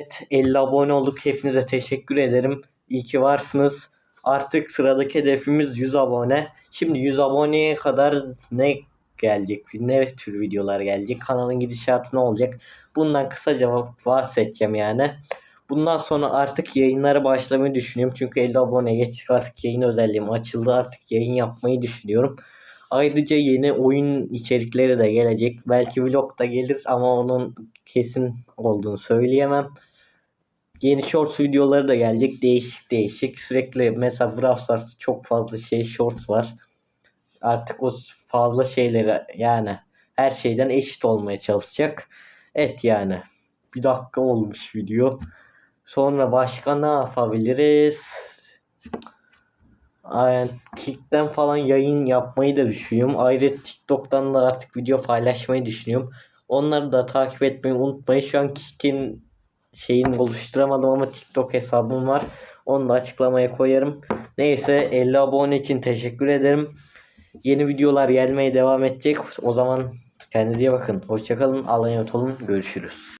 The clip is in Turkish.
Evet, 50 abone olduk. Hepinize teşekkür ederim. İyi ki varsınız. Artık sıradaki hedefimiz 100 abone. Şimdi 100 aboneye kadar ne gelecek? Ne tür videolar gelecek? Kanalın gidişatı ne olacak? Bundan kısaca bahsedeceğim yani. Bundan sonra artık yayınlara başlamayı düşünüyorum. Çünkü 50 abone geçtik artık yayın özelliğim açıldı. Artık yayın yapmayı düşünüyorum. Ayrıca yeni oyun içerikleri de gelecek. Belki vlog da gelir ama onun kesin olduğunu söyleyemem. Yeni shorts videoları da gelecek. Değişik değişik. Sürekli mesela Brawl Stars çok fazla şey shorts var. Artık o fazla şeyleri yani her şeyden eşit olmaya çalışacak. Evet yani. Bir dakika olmuş video. Sonra başka ne yapabiliriz? Aynen Kick'ten falan yayın yapmayı da düşünüyorum. Ayrıca TikTok'tan da artık video paylaşmayı düşünüyorum. Onları da takip etmeyi unutmayın. Şu an Kick'in şeyini oluşturamadım ama TikTok hesabım var. Onu da açıklamaya koyarım. Neyse 50 abone için teşekkür ederim. Yeni videolar gelmeye devam edecek. O zaman kendinize bakın. Hoşçakalın. Allah'a emanet. Görüşürüz.